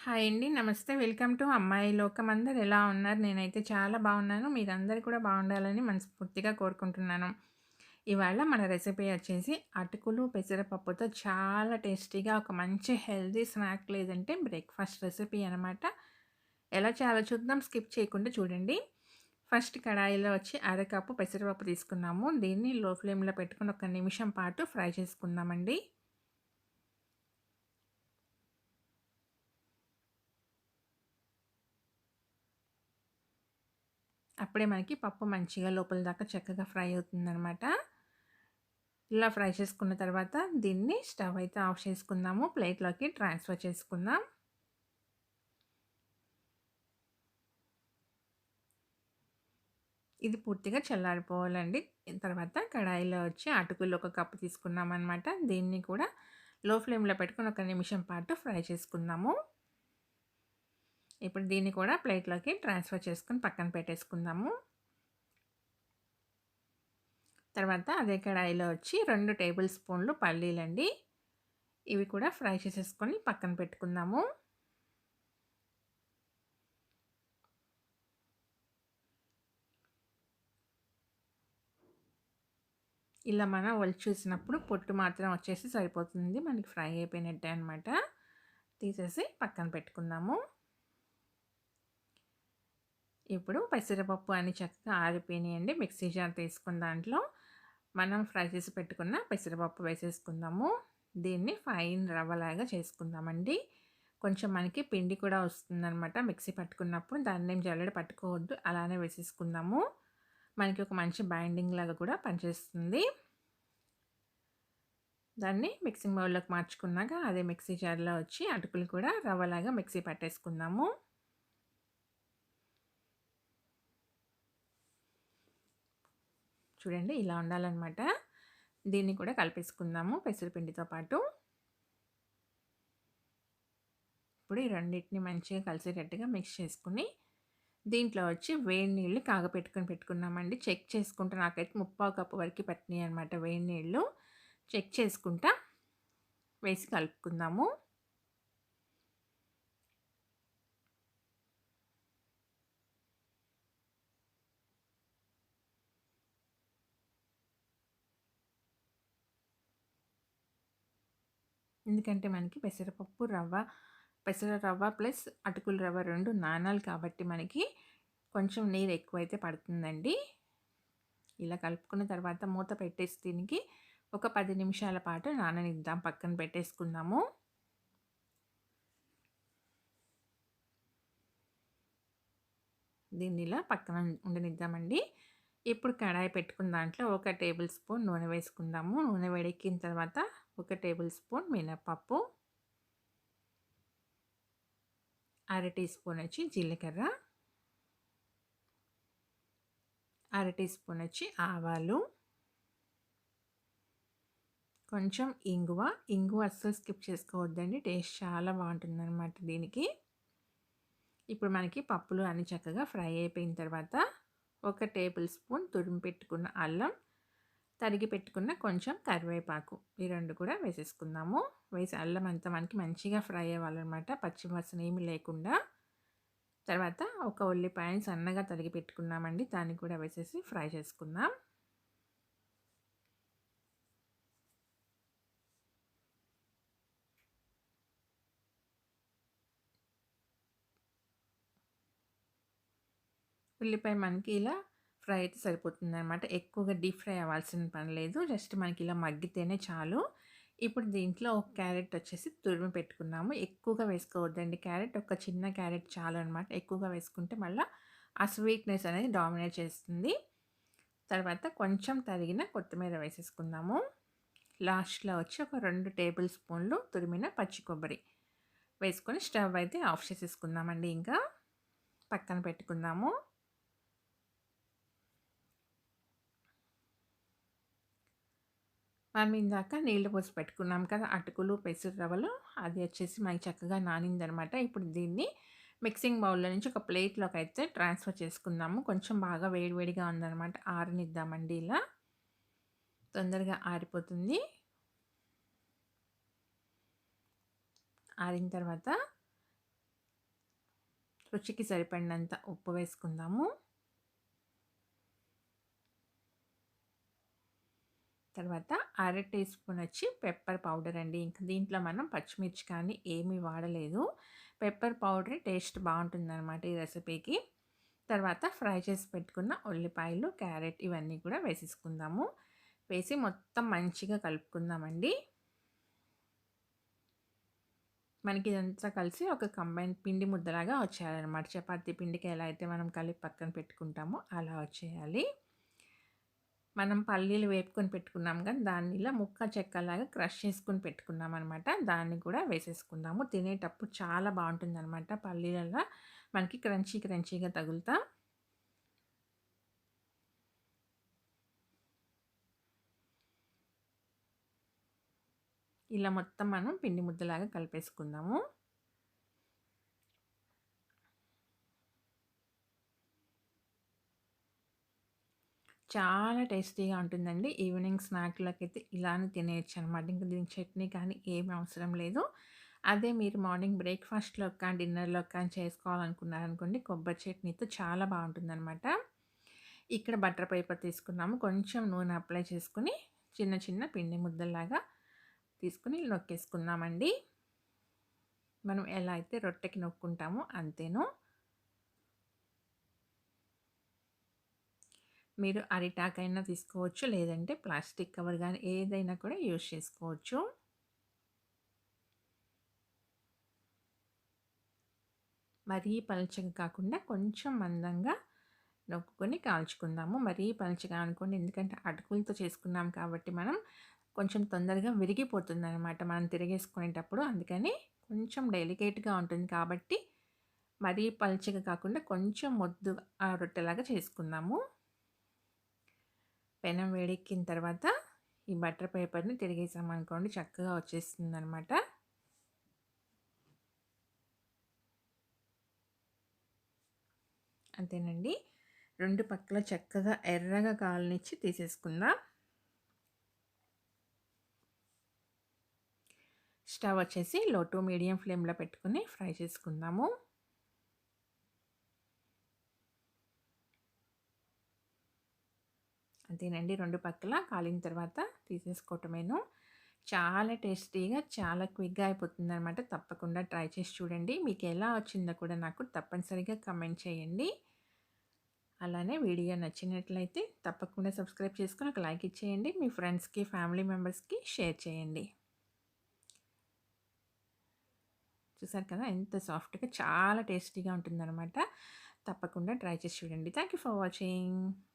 Hi అండి. నమస్తే. Welcome to అమ్మాయి లోకం. అందరు ఎలా ఉన్నారు? నేనైతే చాలా బాగున్నాను. మీరందరూ కూడా బాగుండాలని మనస్ఫూర్తిగా కోరుకుంటున్నాను. ఇవాళ మన రెసిపీ వచ్చేసి అటుకులు, పెసరపప్పుతో చాలా టేస్టీగా ఒక మంచి హెల్తీ స్నాక్ లేదంటే బ్రేక్‌ఫాస్ట్ రెసిపీ అనమాట. ఎలా చేయాలో చూద్దాం. స్కిప్ చేయకుండా చూడండి. ఫస్ట్ కడాయిలో వచ్చి అరకప్పు పెసరపప్పు తీసుకున్నాము. దీన్ని లో ఫ్లేమ్‌లో పెట్టుకుని ఒక నిమిషం పాటు ఫ్రై చేసుకుందామండి. అప్పుడే మనకి పప్పు మంచిగా లోపల దాకా చక్కగా ఫ్రై అవుతుందనమాట. ఇలా ఫ్రై చేసుకున్న తర్వాత దీన్ని స్టవ్ అయితే ఆఫ్ చేసుకుందాము. ప్లేట్‌లోకి ట్రాన్స్‌ఫర్ చేసుకుందాం. ఇది పూర్తిగా చల్లారిపోవాలండి. తర్వాత కడాయిలో వచ్చి అటుకులు ఒక కప్పు తీసుకున్నామన్నమాట దీన్ని కూడా లో ఫ్లేమ్‌లో పెట్టుకొని ఒక నిమిషం పాటు ఫ్రై చేసుకుందాము. ఇప్పుడు దీన్ని కూడా ప్లేట్‌లోకి ట్రాన్స్‌ఫర్ చేసుకుని పక్కన పెట్టేసుకుందాము. తర్వాత అదే కడాయిలో వచ్చి రెండు టేబుల్ స్పూన్లు పల్లీలండి. ఇవి కూడా ఫ్రై చేసేసుకొని పక్కన పెట్టుకుందాము. ఇలా మనం ఒలిచి చూసినప్పుడు పొట్టు మాత్రం వచ్చేసి సరిపోతుంది. మనకి ఫ్రై అయిపోయినట్టే అనమాట. తీసేసి పక్కన పెట్టుకుందాము. ఇప్పుడు పెసరపప్పు అని చక్కగా ఆరిపోయినాయండి. మిక్సీ జార్ తీసుకున్న దాంట్లో మనం ఫ్రై చేసి పెట్టుకున్న పెసరపప్పు వేసేసుకుందాము. దీన్ని ఫైన్ రవ్వలాగా చేసుకుందామండి. కొంచెం మనకి పిండి కూడా వస్తుందనమాట మిక్సీ పట్టుకున్నప్పుడు. దాన్ని జల్లడి పట్టుకోవద్దు. అలానే వేసేసుకుందాము. మనకి ఒక మంచి బైండింగ్ లాగా కూడా పనిచేస్తుంది. దాన్ని మిక్సింగ్ బౌల్‌లోకి మార్చుకున్నాక అదే మిక్సీ జార్‌లో వచ్చి అటుకులు కూడా రవ్వలాగా మిక్సీ పట్టేసుకుందాము. చూడండి ఇలా ఉండాలన్నమాట దీన్ని కూడా కలిపేసుకుందాము పెసరపిండితో పాటు. ఇప్పుడు ఈ రెండిటిని మంచిగా కలిసేటట్టుగా మిక్స్ చేసుకొని దీంట్లో వచ్చి వేడి నీళ్ళు కాగపెట్టుకొని పెట్టుకున్నామండి. చెక్ చేసుకుంటా నాకైతే ముప్పావు కప్పు వరకు పట్టినాయి అనమాట వేడి నీళ్ళు. చెక్ చేసుకుంటా వేసి కలుపుకుందాము. ఎందుకంటే మనకి పెసరపప్పు, రవ్వ, పెసర రవ్వ ప్లస్ అటుకుల రవ్వ రెండు నానాలు కాబట్టి మనకి కొంచెం నీరు ఎక్కువైతే పడుతుందండి. ఇలా కలుపుకున్న తర్వాత మూత పెట్టేసి దీనికి ఒక పది నిమిషాల పాటు నాననిద్దాం. పక్కన పెట్టేసుకుందాము. దీన్ని ఇలా పక్కన ఉండనిద్దామండి. ఇప్పుడు కడాయి పెట్టుకున్న దాంట్లో ఒక టేబుల్ స్పూన్ నూనె వేసుకుందాము. నూనె వేడెక్కిన తర్వాత ఒక టేబుల్ స్పూన్ మినపప్పు. అర టీ స్పూన్ వచ్చి జీలకర్ర. అర టీ స్పూన్ వచ్చి ఆవాలు. కొంచెం ఇంగువ. ఇంగువ అస్సలు స్కిప్ చేసుకోవద్దండి. టేస్ట్ చాలా బాగుంటుందన్నమాట దీనికి. ఇప్పుడు మనకి పప్పులు అన్నీ చక్కగా ఫ్రై అయిపోయిన తర్వాత ఒక టేబుల్ స్పూన్ తురిమి పెట్టుకున్న అల్లం, తరిగి పెట్టుకున్న కొంచెం కరివేపాకు ఈ రెండు కూడా వేసేసుకుందాము. వేసి అల్లం అంతా మనకి మంచిగా ఫ్రై అవ్వాలన్నమాట పచ్చి ఏమి లేకుండా. తర్వాత ఒక ఉల్లిపాయని సన్నగా తరిగి పెట్టుకున్నామండి. దాన్ని కూడా వేసేసి ఫ్రై చేసుకుందాం. ఉల్లిపాయ మనకి ఇలా ఫ్రై అయితే సరిపోతుందనమాట. ఎక్కువగా డీప్ ఫ్రై అవ్వాల్సిన పని లేదు. జస్ట్ మనకి ఇలా మగ్గితేనే చాలు. ఇప్పుడు దీంట్లో ఒక క్యారెట్ వచ్చేసి తురిమి పెట్టుకున్నాము. ఎక్కువగా వేసుకోవద్దండి క్యారెట్. ఒక చిన్న క్యారెట్ చాలు అనమాట ఎక్కువగా వేసుకుంటే మళ్ళీ ఆ స్వీట్‌నెస్ అనేది డామినేట్ చేస్తుంది. తర్వాత కొంచెం తరిగిన కొత్తిమీర వేసేసుకుందాము. లాస్ట్‌లో వచ్చి ఒక రెండు టేబుల్ స్పూన్లు తురిమిన పచ్చి కొబ్బరి వేసుకొని స్టవ్ అయితే ఆఫ్ చేసేసుకుందామండి ఇంకా. పక్కన పెట్టుకుందాము. మనం ఇందాక నీళ్ళు పోసి పెట్టుకున్నాం కదా! అటుకులు, పెసర రవ్వలు అది వచ్చేసి మనకి చక్కగా నానిందనమాట. ఇప్పుడు దీన్ని మిక్సింగ్ బౌల్‌లో నుంచి ఒక ప్లేట్‌లోకి అయితే ట్రాన్స్‌ఫర్ చేసుకుందాము. కొంచెం బాగా వేడివేడిగా ఉందనమాట. ఆరనిద్దామండి ఇలా. తొందరగా ఆరిపోతుంది. ఆరిన తర్వాత రుచికి సరిపడినంత ఉప్పు వేసుకుందాము తర్వాత అర టీ స్పూన్ వచ్చి పెప్పర్ పౌడర్ అండి. ఇంకా దీంట్లో మనం పచ్చిమిర్చి కానీ ఏమీ వాడలేదు. పెప్పర్ పౌడర్ టేస్ట్ బాగుంటుందన్నమాట ఈ రెసిపీకి. తర్వాత ఫ్రై చేసి పెట్టుకున్న ఉల్లిపాయలు క్యారెట్ ఇవన్నీ కూడా వేసేసుకుందాము. వేసి మొత్తం మంచిగా కలుపుకుందామండి. మనకి ఇదంతా కలిసి ఒక కంబైన్ పిండి ముద్దలాగా వచ్చేయాలన్నమాట. చపాతీ పిండికి ఎలా అయితే మనం కలిపి పక్కన పెట్టుకుంటామో అలా వచ్చేయాలి. మనం పల్లీలు వేపుకొని పెట్టుకున్నాం కానీ దాన్ని ఇలా ముక్క చెక్కలాగా క్రష్ చేసుకుని పెట్టుకున్నాం అనమాట దాన్ని కూడా వేసేసుకుందాము. తినేటప్పుడు చాలా బాగుంటుంది అనమాట పల్లీలలో మనకి క్రంచీ క్రంచీగా తగులుతా. ఇలా మొత్తం మనం పిండి ముద్దలాగా కలిపేసుకుందాము. చాలా టేస్టీగా ఉంటుందండి. ఈవినింగ్ స్నాక్లోకి అయితే ఇలానే తినేయచ్చు అనమాట ఇంకా దీనికి చట్నీ కానీ ఏమి అవసరం లేదు. అదే మీరు మార్నింగ్ బ్రేక్ఫాస్ట్లో కానీ డిన్నర్లో కానీ చేసుకోవాలనుకున్నారనుకోండి కొబ్బరి చట్నీతో చాలా బాగుంటుందన్నమాట ఇక్కడ బటర్ పేపర్ తీసుకున్నాము. కొంచెం నూనె అప్లై చేసుకుని చిన్న చిన్న పిండి ముద్దల్లాగా తీసుకుని నొక్కేసుకుందామండి. మనం ఎలా అయితే రొట్టెకి నొక్కుంటామో అంతేను. మీరు అరిటాక్ అయినా తీసుకోవచ్చు. లేదంటే ప్లాస్టిక్ కవర్ కానీ ఏదైనా కూడా యూజ్ చేసుకోవచ్చు. మరీ పలచగా కాకుండా కొంచెం మందంగా నొక్కుకొని కాల్చుకుందాము. మరీ పలచగా అనుకోండి ఎందుకంటే అటుకులతో చేసుకున్నాం కాబట్టి మనం కొంచెం తొందరగా విరిగిపోతుంది అనమాట మనం తిరిగేసుకునేటప్పుడు అందుకని కొంచెం డెలికేట్గా ఉంటుంది కాబట్టి మరీ పలచగా కాకుండా కొంచెం మొద్దు ఆ రొట్టెలాగా చేసుకుందాము. పెనం వేడెక్కిన తర్వాత ఈ బటర్ పేపర్ని తిరిగేసామనుకోండి చక్కగా వచ్చేస్తుంది అనమాట అంతేనండి. రెండు పక్కల చక్కగా ఎర్రగా కాలనిచ్చి తీసేసుకుందాం. స్టవ్ వచ్చేసి లో టు మీడియం ఫ్లేమ్లో పెట్టుకుని ఫ్రై చేసుకుందాము. అంతేనండి రెండు పక్కల కాలిన తర్వాత తీసేసుకోవటమేను. చాలా టేస్టీగా చాలా క్విక్గా అయిపోతుంది అనమాట తప్పకుండా ట్రై చేసి చూడండి. మీకు ఎలా వచ్చిందో కూడా నాకు తప్పనిసరిగా కమెంట్ చేయండి. అలానే వీడియో నచ్చినట్లయితే తప్పకుండా సబ్స్క్రైబ్ చేసుకుని ఒక లైక్ ఇచ్చేయండి. మీ ఫ్రెండ్స్కి ఫ్యామిలీ మెంబర్స్కి షేర్ చేయండి. చూసారు కదా? ఎంత సాఫ్ట్గా చాలా టేస్టీగా ఉంటుందన్నమాట. తప్పకుండా ట్రై చేసి చూడండి. Thank you for watching.